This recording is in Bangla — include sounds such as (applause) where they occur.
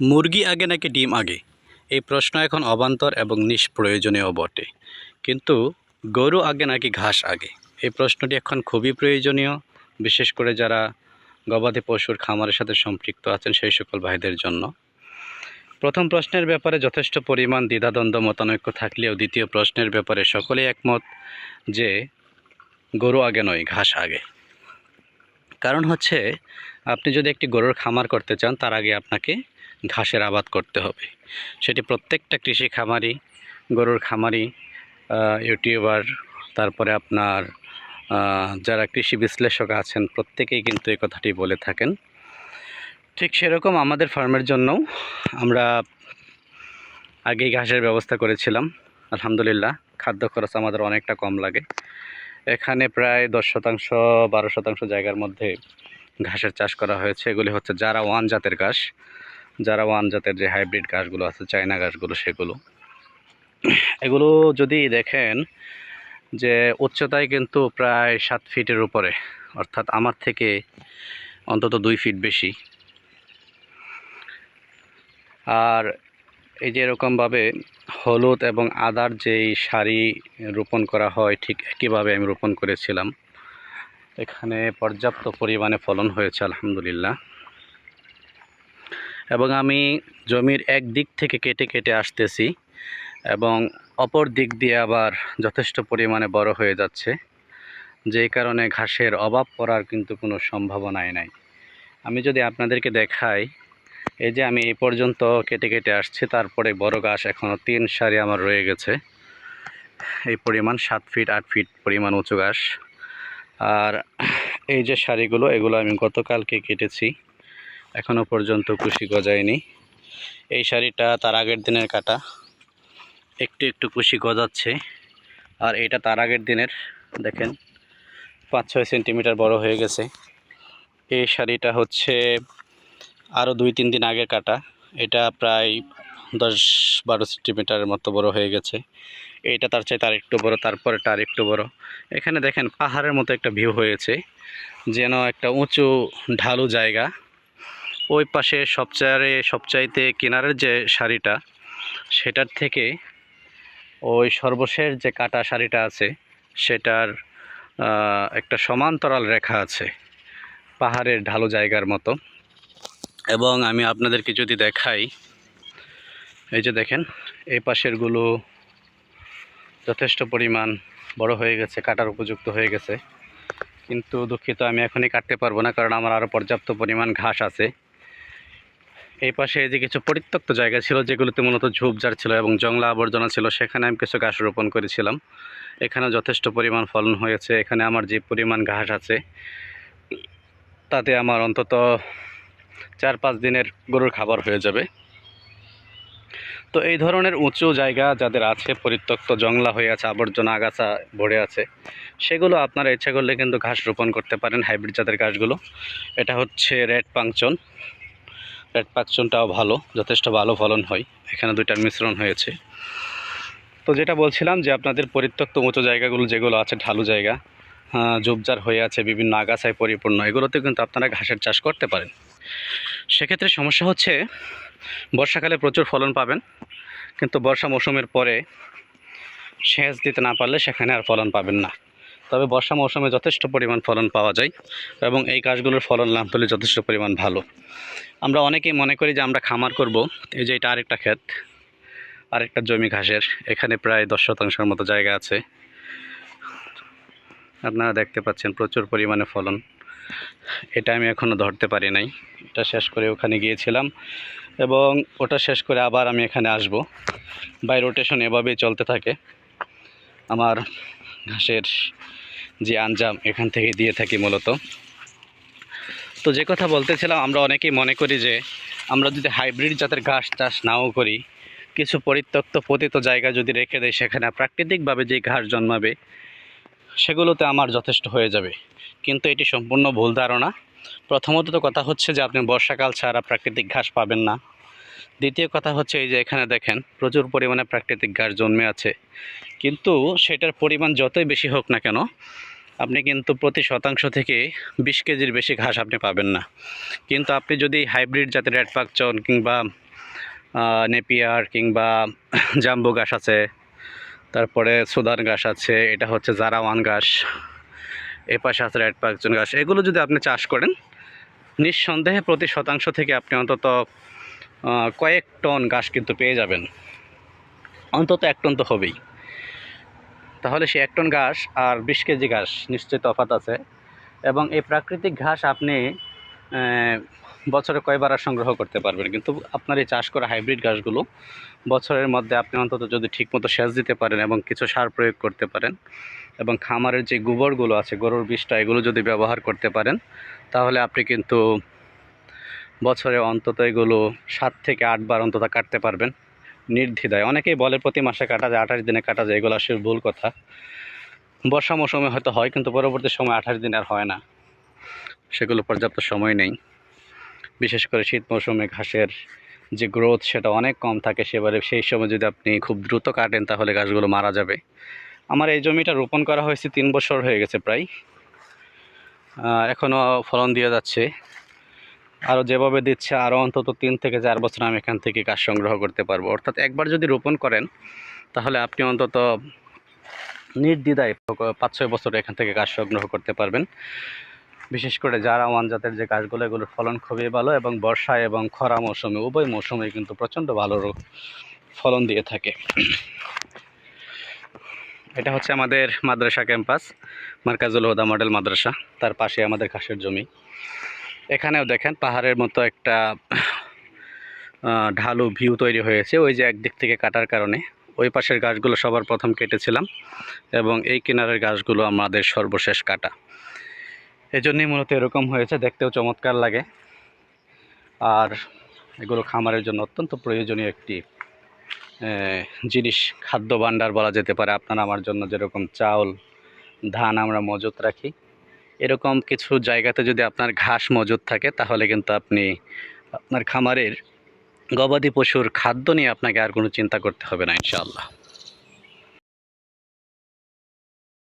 মুরগি আগে নাকি ডিম আগে? এই প্রশ্ন এখন অবান্তর এবং নিষ্প্রয়োজনীয় বটে। কিন্তু গরু আগে নাকি ঘাস আগে? এই প্রশ্নটি এখন খুবই প্রয়োজনীয়। বিশেষ করে যারা গবাদি পশুর খামারের সাথে সম্পৃক্ত আছেন সেই সকল ভাইদের জন্য। প্রথম প্রশ্নের ব্যাপারে যথেষ্ট পরিমাণ দ্বিধাদ্বন্দ্ব, মতানৈক্য থাকলেও দ্বিতীয় প্রশ্নের ব্যাপারে সকলেই একমত যে গরু আগে নয়, ঘাস আগে। কারণ হচ্ছে, আপনি যদি একটি গরুর খামার করতে চান, তার আগে আপনাকে ঘাসের আবাদ করতে হবে। সেটি প্রত্যেকটা কৃষি খামারি, গরুর খামারি ইউটিউবার, তারপরে আপনার যারা কৃষি বিশ্লেষক আছেন, প্রত্যেকেই কিন্তু এই কথাটি বলে থাকেন। ঠিক সেরকম আমাদের ফার্মের জন্যও আমরা আগেই ঘাসের ব্যবস্থা করেছিলাম। আলহামদুলিল্লাহ, খাদ্য খরচ আমাদের অনেকটা কম লাগে। এখানে প্রায় দশ শতাংশ, বারো শতাংশ জায়গার মধ্যে ঘাসের চাষ করা হয়েছে। এগুলি হচ্ছে যারা ওয়ান জাতের ঘাস যারা ওয়ান জাতের যে হাইব্রিড গাছগুলো আছে, চায়না গাছগুলো সেগুলো। এগুলো যদি দেখেন যে উচ্চতায় কিন্তু প্রায় সাত ফিটের উপরে, অর্থাৎ আমার থেকে অন্তত দুই ফিট বেশি। আর এই যে এরকমভাবে হলুদ এবং আদার যেই শাড়ি রোপণ করা হয়, ঠিক একইভাবে আমি রোপণ করেছিলাম। এখানে পর্যাপ্ত পরিমাণে ফলন হয়েছে, আলহামদুলিল্লাহ। এবং আমি জমির এক দিক থেকে কেটে কেটে আসতেছি এবং অপর দিক দিয়ে আবার যথেষ্ট পরিমাণে বড় হয়ে যাচ্ছে। যে কারণে ঘাসের অভাব পড়ার কিন্তু কোনো সম্ভাবনাই নাই। আমি যদি আপনাদেরকে দেখাই, এই যে আমি এই পর্যন্ত কেটে কেটে আসছি, তারপরে বড় ঘাস এখনও তিন সারি আমার রয়ে গেছে। এই পরিমাণ সাত ফিট, আট ফিট পরিমাণ উঁচু ঘাস। আর এই যে শাড়িগুলো এগুলো আমি গতকালকে কেটেছি। এখনও পর্যন্ত কুশি গজায়নি। এই শাড়িটা তার আগের দিনের কাটা। একটু একটু কুশি গজাচ্ছে। আর এটা তার আগের দিনের, দেখেন পাঁচ ছয় সেন্টিমিটার বড় হয়ে গেছে। এই শাড়িটা হচ্ছে আরও দুই, তিন দিন আগের কাটা। এটা প্রায় দশ বারো সেন্টিমিটারের মতো বড় হয়ে গেছে। এইটা তার চাইতে তার একটু বড় তারপরেটা আর একটু বড়। এখানে দেখেন পাহাড়ের মতো একটা ভিউ হয়েছে। যেন একটা উঁচু, ঢালু জায়গা। ওই পাশে সবচাইতে সবচাইতে কিনারের যে শাড়িটা, সেটার থেকে ওই সর্বশেষ যে কাটা শাড়িটা আছে, সেটার একটা সমান্তরাল রেখা আছে, পাহাড়ের ঢালু জায়গার মতো। এবং আমি আপনাদেরকে যদি দেখাই, এই যে দেখেন, এই পাশেরগুলো যথেষ্ট পরিমাণ বড় হয়ে গেছে, কাটার উপযুক্ত হয়ে গেছে। কিন্তু দুঃখিত, আমি এখনই কাটতে পারব না, কারণ আমার আরও পর্যাপ্ত পরিমাণ ঘাস আছে। এই পাশে যে কিছু পরিত্যক্ত জায়গা ছিল, যেগুলোতে মূলত ঝোপঝাড় ছিল এবং জংলা আবর্জনা ছিল, সেখানে আমি কিছু ঘাস রোপণ করেছিলাম। এখানে যথেষ্ট পরিমাণ ফলন হয়েছে। এখানে আমার যে পরিমাণ ঘাস আছে, তাতে আমার অন্তত চার পাঁচ দিনের গরুর খাবার হয়ে যাবে। তো এই ধরনের উঁচু জায়গা যাদের আছে, পরিত্যক্ত জংলা হয়ে আছে, আবর্জনা আগাছা ভরে আছে, সেগুলো আপনারা ইচ্ছা করলে কিন্তু ঘাস রোপণ করতে পারেন, হাইব্রিড জাতের ঘাসগুলো। এটা হচ্ছে রেড পাংচন। রেড পাংচনটাও ভালো, যথেষ্ট ভালো ফলন হয়। এখানে দুইটার মিশ্রণ হয়েছে। তো যেটা বলছিলাম যে আপনাদের পরিত্যক্ত উঁচু জায়গাগুলো যেগুলো আছে, ঢালু জায়গা ঝোপঝাড় হয়ে আছে, বিভিন্ন আগাছায় পরিপূর্ণ এগুলোতে কিন্তু আপনারা ঘাসের চাষ করতে পারেন। সেক্ষেত্রে সমস্যা হচ্ছে, বর্ষাকালে প্রচুর ফলন পাবেন, কিন্তু বর্ষা মৌসুমের পরে সেচ দিতে না পারলে সেখানে আর ফলন পাবেন না। তবে বর্ষা মৌসুমে যথেষ্ট পরিমাণ ফলন পাওয়া যায় এবং এই গাছগুলোর ফলন লাভ হলে যথেষ্ট পরিমাণ ভালো। আমরা অনেকেই মনে করি যে আমরা খামার করব, এই যে এটা আরেকটা ক্ষেত, আরেকটা জমি ঘাসের, এখানে প্রায় দশ শতাংশের মতো জায়গা আছে। আপনারা দেখতে পাচ্ছেন প্রচুর পরিমাণে ফলন। এটা আমি এখনও ধরতে পারি নাই। এটা শেষ করে ওখানে গিয়েছিলাম এবং ওটা শেষ করে আবার আমি এখানে আসব। বাই রোটেশন এভাবেই চলতে থাকে। আমার ঘাসের যে আঞ্জাম এখান থেকে দিয়ে থাকি মূলত। তো যে কথা বলতেছিলাম, আমরা অনেকেই মনে করি যে আমরা যদি হাইব্রিড জাতের ঘাস চাষ নাও করি, কিছু পরিত্যক্ত পতিত জায়গা যদি রেখে দেয় সেখানে প্রাকৃতিকভাবে যে ঘাস জন্মাবে, সেগুলোতে আমার যথেষ্ট হয়ে যাবে। কিন্তু এটি সম্পূর্ণ ভুল ধারণা। প্রথমত তো কথা হচ্ছে যে আপনি বর্ষাকাল ছাড়া প্রাকৃতিক ঘাস পাবেন না। দ্বিতীয় কথা হচ্ছে এই যে এখানে দেখেন, প্রচুর পরিমাণে প্রাকৃতিক গাছ জন্মে আছে। কিন্তু সেটার পরিমাণ যতই বেশি হোক না কেন, আপনি কিন্তু প্রতি শতাংশ থেকে বিশ কেজির বেশি ঘাস আপনি পাবেন না। কিন্তু আপনি যদি হাইব্রিড জাতের রেড পাকচন কিংবা নেপিয়ার কিংবা (laughs) জাম্বু ঘাস আছে, তারপরে সুদান ঘাস আছে, এটা হচ্ছে জারাওয়ান ঘাস এ পাশে আছে রেড পাকচুন ঘাস এগুলো যদি আপনি চাষ করেন, নিঃসন্দেহে প্রতি শতাংশ থেকে আপনি অন্তত কয়েক টন ঘাস কিন্তু পেয়ে যাবেন। অন্তত এক টন তো হবেই। তাহলে সে এক টন ঘাস আর বিশ কেজি ঘাস নিশ্চয়ই তফাত আছে। এবং এই প্রাকৃতিক ঘাস আপনি বছরে কয়বার আর সংগ্রহ করতে পারবেন। কিন্তু আপনার এই চাষ করা হাইব্রিড ঘাসগুলো বছরের মধ্যে আপনি অন্তত যদি ঠিকমতো সেচ দিতে পারেন এবং কিছু সার প্রয়োগ করতে পারেন এবং খামারের যে গোবরগুলো আছে, গরুর বিষটা, এগুলো যদি ব্যবহার করতে পারেন, তাহলে আপনি কিন্তু বছরে অন্তত এগুলো সাত থেকে আটবার অন্তত কাটতে পারবেন। নির্দ্বিধায়। অনেকেই বলে প্রতি মাসে কাটা যায়, আঠাশ দিনে কাটা যায়, এগুলো আসলে ভুল কথা। বর্ষা মৌসুমে হয়তো হয়, কিন্তু পরবর্তী সময় আঠাশ দিন আর হয় না। সেগুলো পর্যাপ্ত সময় নেই। বিশেষ করে শীত মৌসুমে ঘাসের যে গ্রোথ সেটা অনেক কম থাকে, সেবারে সেই সময় যদি আপনি খুব দ্রুত কাটেন, তাহলে গাছগুলো মারা যাবে। আমার এই জমিটা রোপণ করা হয়েছে তিন বছর হয়ে গেছে প্রায়। এখনও ফলন দিয়ে যাচ্ছে। আরও যেভাবে দিচ্ছে আরও অন্তত তিন থেকে চার বছর আমি এখান থেকে গাছ সংগ্রহ করতে পারব। অর্থাৎ একবার যদি রোপণ করেন, তাহলে আপনি অন্তত নির্দ্বিধায় পাঁচ ছয় বছর এখান থেকে গাছ সংগ্রহ করতে পারবেন। বিশেষ করে যারা ওয়ান জাতের যে গাছগুলো, এগুলোর ফলন খুবই ভালো এবং বর্ষা এবং খরা মৌসুমে, উভয় মৌসুমে কিন্তু প্রচণ্ড ভালো ফলন দিয়ে থাকে। এটা হচ্ছে আমাদের মাদ্রাসা ক্যাম্পাস, মার্কাজুল হুদা মডেল মাদ্রাসা। তার পাশে আমাদের ঘাসের জমি। এখানেও দেখেন পাহাড়ের মতো একটা ঢালু ভিউ তৈরি হয়েছে। ওই যে একদিক থেকে কাটার কারণে। ওই পাশের গাছগুলো সবার প্রথম কেটেছিলাম এবং এই কিনারের গাছগুলো আমাদের সর্বশেষ কাটা। এই জন্যই মূলত এরকম হয়েছে, দেখতেও চমৎকার লাগে। আর এগুলো খামারের জন্য অত্যন্ত প্রয়োজনীয় একটি জিনিস। খাদ্য ভাণ্ডার বলা যেতে পারে। আপনার আমার জন্য যেরকম চাউল, ধান আমরা মজুত রাখি। এরকম কিছু জায়গাতে যদি আপনার ঘাস মজুদ থাকে, তাহলে কিন্তু আপনি আপনার খামারের গবাদি পশুর খাদ্য নিয়ে আপনাকে আর কোনো চিন্তা করতে হবে না, ইনশাআল্লাহ।